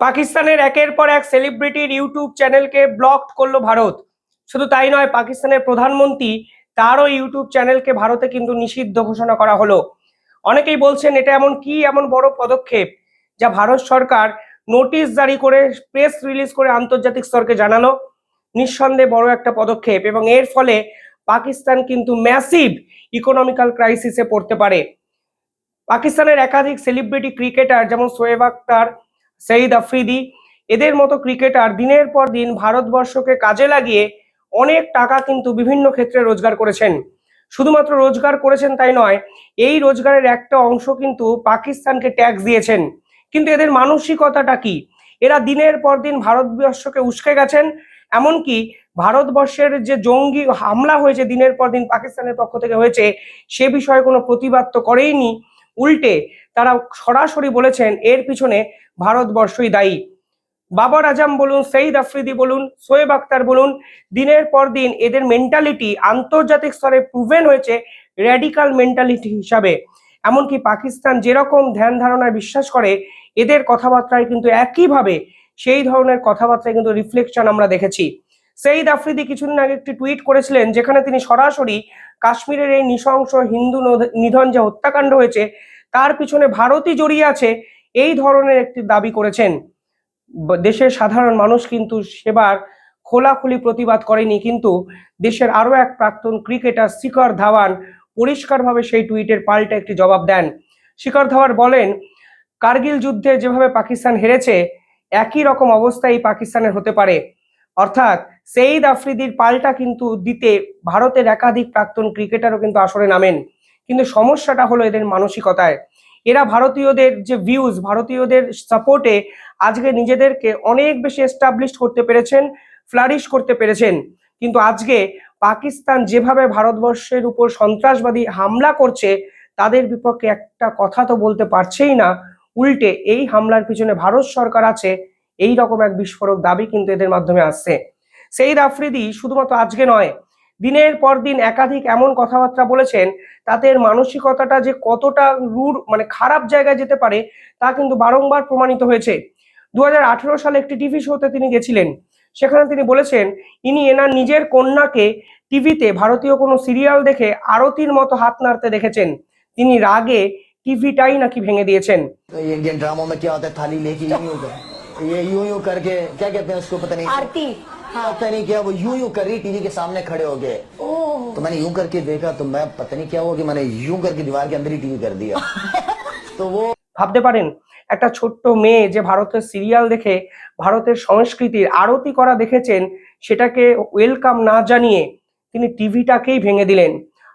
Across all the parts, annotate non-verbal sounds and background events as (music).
পাকিস্তানের একের পর এক সেলিব্রিটির ইউটিউব চ্যানেলকে ব্লক করল ভারত। শুধু তাই নয়, পাকিস্তানের প্রধানমন্ত্রী তারও ইউটিউব চ্যানেলকে ভারতে কিন্তু নিষিদ্ধ ঘোষণা করা হলো। অনেকেই বলছেন, এটা এমন কি এমন বড় পদক্ষেপ যা ভারত সরকার নোটিশ জারি করে প্রেস রিলিজ করে আন্তর্জাতিক স্তরকে জানালো? নিঃসন্দেহে বড় একটা পদক্ষেপ এবং এর ফলে পাকিস্তান কিন্তু ম্যাসিভ ইকোনমিক্যাল ক্রাইসিসে পড়তে পারে। পাকিস্তানের একাধিক সেলিব্রিটি ক্রিকেটার যেমন সোয়েব আক্তার সঈদ আফ্রিদি, এদের মতো ক্রিকেটার দিনের পর দিন ভারতবর্ষকে কাজে লাগিয়ে অনেক টাকা কিন্তু বিভিন্ন ক্ষেত্রে রোজগার করেছেন। শুধুমাত্র রোজগার করেছেন তাই নয়, এই রোজগারের একটা অংশ কিন্তু পাকিস্তানকে ট্যাক্স দিয়েছেন। কিন্তু এদের মানসিকতাটা কি? এরা দিনের পর দিন ভারতবর্ষকে উস্কে গেছেন, এমনকি ভারতবর্ষের যে জঙ্গি হামলা হয়েছে দিনের পর দিন পাকিস্তানের পক্ষ থেকে হয়েছে, সে বিষয়ে কোনো প্রতিবাদ তো করেইনি। উল্টে তারা সরাসরি বলেছেন, এর পিছনে ভারতবর্ষই দায়ী। বাবর আজম বলুন, সঈদ আফ্রিদি বলুন, সোয়েব আক্তার বলুন, দিনের পর দিন এদের মেন্টালিটি আন্তর্জাতিক স্তরে প্রুভেন হয়েছে র্যাডিকাল মেন্টালিটি হিসাবে। এমনকি পাকিস্তান যেরকম ধ্যান ধারণায় বিশ্বাস করে, এদের কথাবার্তায় কিন্তু একইভাবে সেই ধরনের কথাবার্তায় কিন্তু রিফ্লেকশন আমরা দেখেছি। সঈদ আফ্রিদি কিছুদিন আগে একটি টুইট করেছিলেন, যেখানে তিনি সরাসরি কাশ্মীরের এই নৃশংস হিন্দু নোধ- নিধন যে হত্যাকাণ্ড হয়েছে, তার পিছনে ভারতই জড়িয়ে আছে এই ধরনের একটি দাবি করেছেন। দেশের সাধারণ মানুষ কিন্তু সেবার খোলাখুলি প্রতিবাদ করেনি, কিন্তু দেশের আরও এক প্রাক্তন ক্রিকেটার শিখর ধাওয়ান পরিষ্কারভাবে সেই টুইটের পাল্টা একটি জবাব দেন। শিখর ধাওয়ান বলেন, কার্গিল যুদ্ধে যেভাবে পাকিস্তান হেরেছে, একই রকম অবস্থা এই পাকিস্তানের হতে পারে। অর্থাৎ সেইদ আফ্রিদির পাল্টা কিন্তু দিতে ভারতের একাধিক প্রাক্তন ক্রিকেটারও কিন্তু আসরে নামেন। কিন্তু সমস্যাটা হলো এদের মানসিকতায়। এরা ভারতীয়দের যে ভিউজ ভারতীয়দের সাপোর্টে আজকে নিজেদেরকে অনেক বেশি এস্টাবলিশ করতে পেরেছেন ফ্লারিশ করতে পেরেছেন। কিন্তু আজকে পাকিস্তান যেভাবে ভারতবর্ষের উপর সন্ত্রাসবাদী হামলা করছে, তাদের বিপক্ষে একটা কথা তো বলতে পারছেই না। উল্টে এই হামলার পিছনে ভারত সরকার আছে এই রকম এক বিস্ফোরক দাবি কিন্তু এদের মাধ্যমে আসছে। সেইদ আফ্রিদি শুধুমাত্র আজকে নয় দিনের পর দিন একাধিক এমন কথাবার্তা বলেছেন তাদের মানসিকতাটা যে কতটা রুর মানে খারাপ জায়গায় যেতে পারে তা কিন্তু বারংবার প্রমাণিত হয়েছে দু সালে একটি টিভি শোতে তিনি গেছিলেন সেখানে তিনি বলেছেন ইনি এনার নিজের কন্যাকে টিভিতে ভারতীয় কোনো সিরিয়াল দেখে আরতির মতো হাত নাড়তে দেখেছেন তিনি রাগে টিভিটাই নাকি ভেঙে দিয়েছেন तो ये इंडियन ड्रामों में क्या होता है थाली लेके यूं यूं कर ये यूं यूं करके क्या कहते हैं उसको पता नहीं आरती हाँ पता नहीं क्या वो यूं यूं कर रही टीवी के सामने खड़े हो गए ओह तो मैंने यूं करके देखा तो मैं पता नहीं क्या हुआ कि मैंने यूं करके दीवार के अंदर ही टीवी कर दिया (laughs) तो वो ভাবতে পারেন একটা ছোট্ট মেয়ে যে ভারতের সিরিয়াল দেখে ভারতের সংস্কৃতির আরতি করা দেখেছেন সেটাকে ওয়েলকাম না জানিয়ে তিনি টিভিটাকেই ভেঙে দিলেন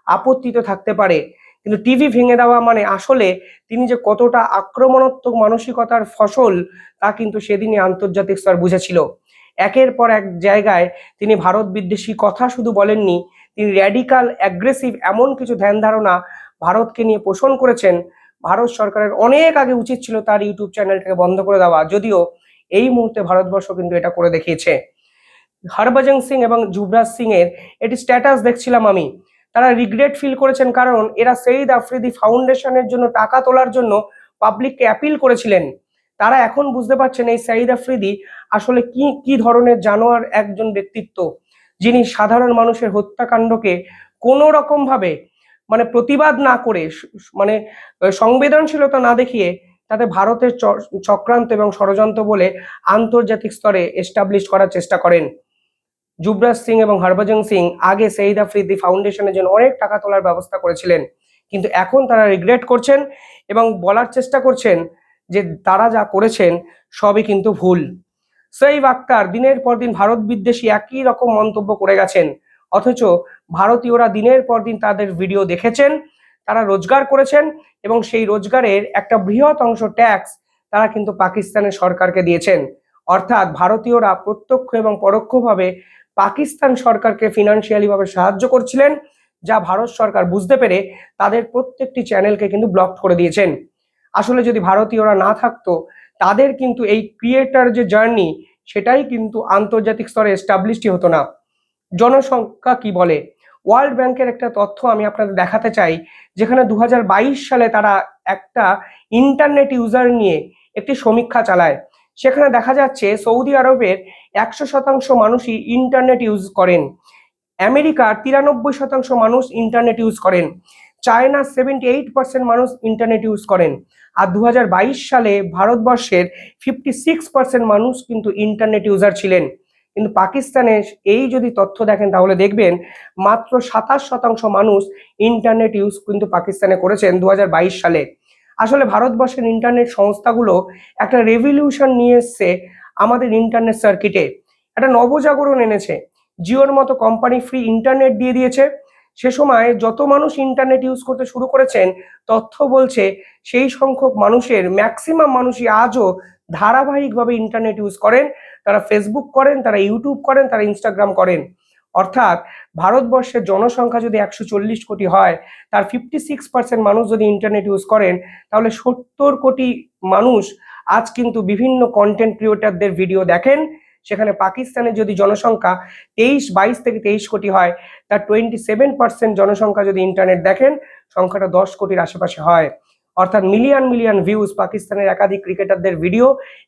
আপত্তি তো থাকতে পারে কিন্তু টিভি ভেঙে দেওয়া মানে আসলে তিনি যে কতটা আক্রমণাত্মক মানসিকতার ফসল তা কিন্তু সেদিনই আন্তর্জাতিক স্তর বুঝেছিল একের পর এক জায়গায় তিনি ভারত বিদ্বেষী কথা শুধু বলেননি, তিনি র্যাডিকাল অ্যাগ্রেসিভ এমন কিছু ধ্যান ধারণা ভারতকে নিয়ে পোষণ করেছেন। ভারত সরকারের অনেক আগে উচিত ছিল তার ইউটিউব চ্যানেলটাকে বন্ধ করে দেওয়া, যদিও এই মুহূর্তে ভারতবর্ষ কিন্তু এটা করে দেখিয়েছে। হরভজন সিং এবং যুবরাজ সিং এর এটি স্ট্যাটাস দেখছিলাম আমি। তারা রিগ্রেট ফিল করেছেন কারণ এরা সেইদ আফ্রিদি ফাউন্ডেশনের জন্য টাকা তোলার জন্য পাবলিককে অ্যাপিল করেছিলেন। তারা এখন বুঝতে পারছেন এই সঈদ আফ্রিদি আসলে কি কি ধরনের জানোয়ার একজন ব্যক্তিত্ব, যিনি সাধারণ মানুষের হত্যাকাণ্ডকে কোনো রকম ভাবে মানে প্রতিবাদ না করে মানে সংবেদনশীলতা না দেখিয়ে তাতে ভারতের চক্রান্ত এবং ষড়যন্ত্র বলে আন্তর্জাতিক স্তরে এস্টাবলিশ করার চেষ্টা করেন। যুবরাজ সিং এবং হরভজন সিং আগে সেইদ আফ্রিদি ফাউন্ডেশনের জন্য অনেক টাকা তোলার ব্যবস্থা করেছিলেন, কিন্তু এখন তারা রিগ্রেট করছেন এবং বলার চেষ্টা করছেন যে তারা যা করেছেন সবই কিন্তু ভুল। সঈব আক্তার দিনের পর দিন ভারত বিদ্বেষী একই রকম মন্তব্য করে গেছেন। অথচ ভারতীয়রা দিনের পর দিন তাদের ভিডিও দেখেছেন, তারা রোজগার করেছেন এবং সেই রোজগারের একটা বৃহৎ অংশ ট্যাক্স তারা কিন্তু পাকিস্তানের সরকারকে দিয়েছেন। অর্থাৎ ভারতীয়রা প্রত্যক্ষ এবং পরোক্ষভাবে পাকিস্তান সরকারকে ফিনান্সিয়ালি ভাবে সাহায্য করছিলেন, যা ভারত সরকার বুঝতে পেরে তাদের প্রত্যেকটি চ্যানেলকে কিন্তু ব্লক করে দিয়েছেন। আসলে যদি ভারতীয়রা না থাকতো, তাদের কিন্তু এই ক্রিয়েটার যে জার্নি সেটাই কিন্তু আন্তর্জাতিক স্তরে এস্টাবলিশই হতো না। জনসংখ্যা কি বলে? ওয়ার্ল্ড ব্যাংকের একটা তথ্য আমি আপনাদের দেখাতে চাই, যেখানে দু হাজার বাইশ সালে তারা একটা ইন্টারনেট ইউজার নিয়ে একটি সমীক্ষা চালায়। সেখানে দেখা যাচ্ছে, সৌদি আরবের একশো শতাংশ মানুষই ইন্টারনেট ইউজ করেন। আমেরিকার তিরানব্বই শতাংশ মানুষ ইন্টারনেট ইউজ করেন। চায়নার সেভেন্টি এইট পার্সেন্ট মানুষ ইন্টারনেট ইউজ করেন। আর দু হাজার বাইশ সালে ভারতবর্ষের ফিফটি সিক্স পার্সেন্ট মানুষ কিন্তু ইন্টারনেট ইউজার ছিলেন। কিন্তু পাকিস্তানে এই যদি তথ্য দেখেন তাহলে দেখবেন মাত্র সাতাশ শতাংশ মানুষ ইন্টারনেট ইউজ কিন্তু পাকিস্তানে করেছেন দু হাজার বাইশ সালে। আসলে ভারতবর্ষের ইন্টারনেট সংস্থাগুলো একটা রেভলিউশন নিয়ে এসছে আমাদের ইন্টারনেট সার্কিটে একটা নবজাগরণ এনেছে। জিওর মতো কোম্পানি ফ্রি ইন্টারনেট দিয়ে দিয়েছে। সে সময় যত মানুষ ইন্টারনেট ইউজ করতে শুরু করেছেন, তথ্য বলছে সেই সংখ্যক মানুষের ম্যাক্সিমাম মানুষই আজও ধারাবাহিকভাবে ইন্টারনেট ইউজ করেন। তারা ফেসবুক করেন, তারা ইউটিউব করেন, তারা ইনস্টাগ্রাম করেন। অর্থাৎ ভারতবর্ষের জনসংখ্যা যদি একশো চল্লিশ কোটি হয়, তার ফিফটি সিক্স পার্সেন্ট মানুষ যদি ইন্টারনেট ইউজ করেন, তাহলে সত্তর কোটি মানুষ আজ কিন্তু বিভিন্ন কন্টেন্ট ক্রিয়েটারদের ভিডিও দেখেন। সেখানে পাকিস্তানের যদি জনসংখ্যা তেইশ, বাইশ থেকে তেইশ কোটি হয় তার টোয়েন্টি সেভেন পার্সেন্ট জনসংখ্যা যদি ইন্টারনেট দেখেন, সংখ্যাটা দশ কোটির আশেপাশে হয়। অর্থাৎ মিলিয়ন মিলিয়ন ভিউজ পাকিস্তানের একাধিক ক্রিকেটারদের ভিডিও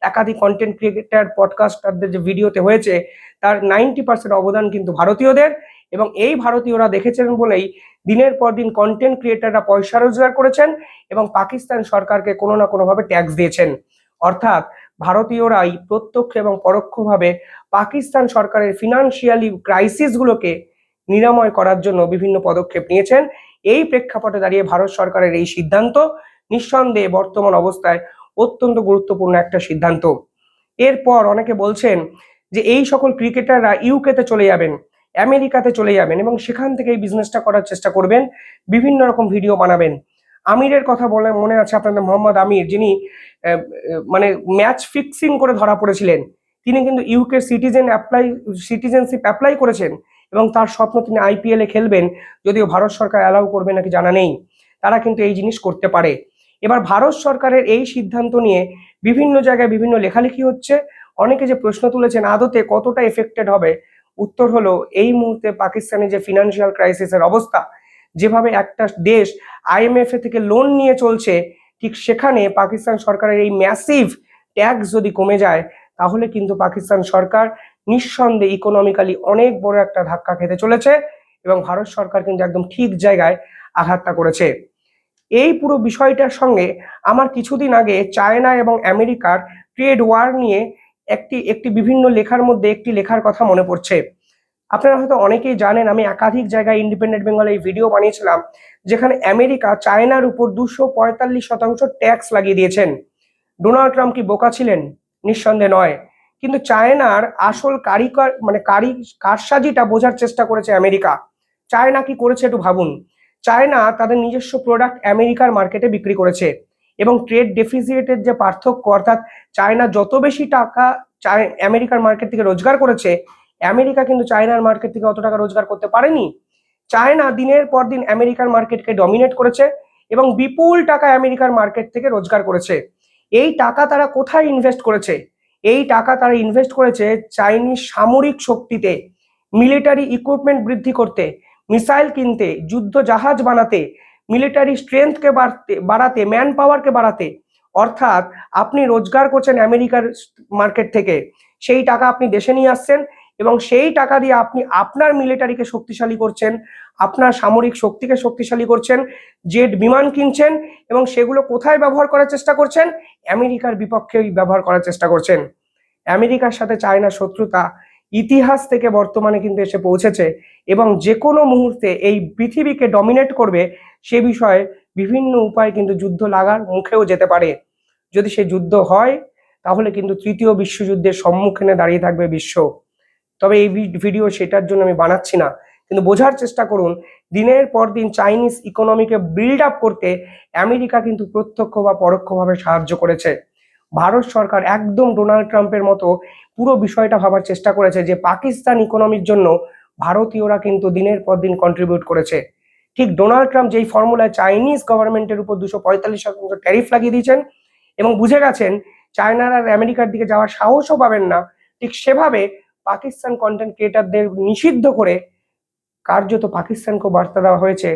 একাধিক কন্টেন্ট ক্রিকেটার পডকাস্টারদের যে ভিডিওতে হয়েছে, তার নাইনটি পার্সেন্ট অবদান কিন্তু ভারতীয়দের এবং এই ভারতীয়রা দেখেছেন বলেই দিনের পর দিন কন্টেন্ট ক্রিয়েটাররা পয়সা রোজগার করেছেন এবং পাকিস্তান সরকারকে কোনো না কোনোভাবে ট্যাক্স দিয়েছেন। অর্থাৎ ভারতীয়রাই প্রত্যক্ষ এবং পরোক্ষভাবে পাকিস্তান সরকারের ফিনান্সিয়ালি ক্রাইসিসগুলোকে নিরাময় করার জন্য বিভিন্ন পদক্ষেপ নিয়েছেন। এই প্রেক্ষাপটে দাঁড়িয়ে ভারত সরকারের এই সিদ্ধান্ত নিঃসন্দেহে বর্তমান অবস্থায় অত্যন্ত গুরুত্বপূর্ণ একটা সিদ্ধান্ত। এরপর অনেকে বলছেন যে এই সকল ক্রিকেটাররা ইউকেতে চলে যাবেন, আমেরিকাতে চলে যাবেন এবং সেখান থেকে এই বিজনেসটা করার চেষ্টা করবেন, বিভিন্ন রকম ভিডিও বানাবেন। আমিরের কথা বলে মনে আছে আপনাদের মোহাম্মদ আমির, যিনি মানে ম্যাচ ফিক্সিং করে ধরা পড়েছিলেন। তিনি কিন্তু UK citizen apply citizenship apply করেছেন এবং তার স্বপ্ন তিনি আইপিএল খেলবেন, যদিও ভারত সরকার অ্যালাউ করবে নাকি জানা নেই। তারা কিন্তু এই জিনিস করতে পারে। এবার ভারত সরকারের এই সিদ্ধান্ত নিয়ে বিভিন্ন জায়গায় বিভিন্ন লেখালেখি হচ্ছে। অনেকে যে প্রশ্ন তুলেছেন, আদতে কতটা এফেক্টেড হবে? উত্তর হলো, এই মুহূর্তে পাকিস্তানে যে ফিনান্সিয়াল ক্রাইসিসের অবস্থা যেভাবে একটা দেশ আইএমএফ থেকে লোন নিয়ে চলছে, ঠিক সেখানে পাকিস্তান সরকারের এই ম্যাসিভ ট্যাক্স যদি কমে যায়, তাহলে কিন্তু পাকিস্তান সরকার নিঃসন্দেহে ইকোনমিক্যালি অনেক বড় একটা ধাক্কা খেতে চলেছে এবং ভারত সরকার কিন্তু একদম ঠিক জায়গায় আঘাতটা করেছে। এই পুরো বিষয়টার সঙ্গে আমার কিছুদিন আগে চায়না এবং আমেরিকার ট্রেড ওয়ার নিয়ে একটি একটি বিভিন্ন লেখার মধ্যে একটি লেখার কথা মনে পড়ছে। আপনারা হয়তো অনেকেই জানেন, আমি একাধিক জায়গায় ইন্ডিপেন্ডেন্ট বেঙ্গলে এই ভিডিও বানিয়েছিলাম, যেখানে আমেরিকা চায়নার উপর দুশো পঁয়তাল্লিশ শতাংশ ট্যাক্স লাগিয়ে দিয়েছেন। ডোনাল্ড ট্রাম্প কি বোকা ছিলেন? নিঃসন্দেহে নয়। কিন্তু চায়নার আসল কারিকর মানে কারি, কারসাজিটা বোঝার চেষ্টা করেছে আমেরিকা চায়না কি করেছে একটু ভাবুন। চায়না তাদের নিজস্ব প্রোডাক্ট আমেরিকার মার্কেটে বিক্রি করেছে এবং ট্রেড ডেফিসিটের যে পার্থক্য, অর্থাৎ চায়না যত বেশি টাকা আমেরিকার মার্কেট থেকে রোজগার করেছে আমেরিকা কিন্তু চায়নার মার্কেট থেকে অত টাকা রোজগার করতে পারেনি। চায়না দিনের পর দিন আমেরিকার মার্কেটকে ডমিনেট করেছে এবং বিপুল টাকা আমেরিকার মার্কেট থেকে রোজগার করেছে। এই টাকা তারা কোথায় ইনভেস্ট করেছে? এই টাকা তারা ইনভেস্ট করেছে চাইনিজ সামরিক শক্তিতে মিলিটারি ইকুইপমেন্ট বৃদ্ধি করতে মিসাইল কিনতে, যুদ্ধ জাহাজ বানাতে মিলিটারি স্ট্রেংথকে বাড়তে, বাড়াতে ম্যান পাওয়ারকে বাড়াতে। অর্থাৎ আপনি রোজগার করছেন আমেরিকার মার্কেট থেকে। সেই টাকা আপনি দেশে নিয়ে আসছেন। এবং সেই টাকা দিয়ে আপনি আপনার মিলিটারিকে শক্তিশালী করছেন, আপনার সামরিক শক্তিকে শক্তিশালী করছেন, জেট বিমান কিনছেন এবং সেগুলো কোথায় ব্যবহার করার চেষ্টা করছেন? আমেরিকার বিপক্ষেই ব্যবহার করার চেষ্টা করছেন। আমেরিকার সাথে চায়নার শত্রুতা ইতিহাস থেকে বর্তমানে কিন্তু এসে পৌঁছেছে এবং যে কোনো মুহূর্তে এই পৃথিবীকে ডমিনেট করবে সে বিষয়ে বিভিন্ন উপায় কিন্তু যুদ্ধ লাগার মুখেও যেতে পারে। যদি সে যুদ্ধ হয়, তাহলে কিন্তু তৃতীয় বিশ্বযুদ্ধের সম্মুখীনে দাঁড়িয়ে থাকবে বিশ্ব। তবে এই ভিডিও সেটার জন্য আমি বানাচ্ছি না। কিন্তু বোঝার চেষ্টা করুন, দিনের পর দিন চাইনিজ ইকোনমিকে বিল্ড আপ করতে আমেরিকা কিন্তু প্রত্যক্ষ বা পরোক্ষভাবে সাহায্য করেছে। ভারত সরকার একদম ডোনাল্ড ট্রাম্পের মতো পুরো বিষয়টা ভাবার চেষ্টা করেছে যে পাকিস্তান ইকোনমির জন্য ভারতীয়রা কিন্তু দিনের পর দিন কন্ট্রিবিউট করেছে। ঠিক ডোনাল্ড ট্রাম্প যেই ফর্মুলায় চাইনিজ গভর্নমেন্টের উপর দুশো পঁয়তাল্লিশ শতাংশ ট্যারিফ লাগিয়ে দিয়েছেন এবং বুঝে গেছেন চায়নার আর আমেরিকার দিকে যাওয়ার সাহসও পাবেন না, ঠিক সেভাবে পাকিস্তান কন্টেন্ট ক্রিয়েটারদের নিষিদ্ধ করে কার্যত পাকিস্তানকে বার্তা দেওয়া হয়েছে,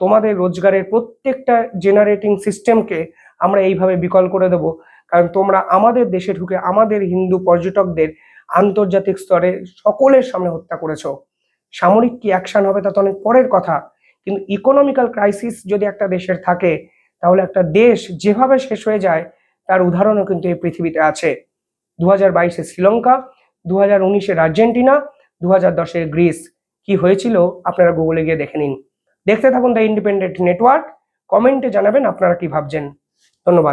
তোমাদের রোজগারের প্রত্যেকটা জেনারেটিং সিস্টেমকে আমরা এইভাবে বিকল করে দেবো। কারণ তোমরা আমাদের দেশে ঢুকে আমাদের হিন্দু পর্যটকদের আন্তর্জাতিক স্তরে সকলের সামনে হত্যা করেছ। সামরিক কি অ্যাকশন হবে তা তো অনেক পরের কথা, কিন্তু ইকোনমিক্যাল ক্রাইসিস যদি একটা দেশের থাকে, তাহলে একটা দেশ যেভাবে শেষ হয়ে যায়, তার উদাহরণও কিন্তু এই পৃথিবীতে আছে। দু হাজার বাইশে শ্রীলঙ্কা দু হাজার আর্জেন্টিনা দু হাজার গ্রিস। কি হয়েছিল? আপনারা গুগলে গিয়ে দেখে নিন। দেখতে থাকুন দ্য ইন্ডিপেন্ডেন্ট নেটওয়ার্ক কমেন্টে জানাবেন আপনারা কি ভাবছেন। ধন্যবাদ।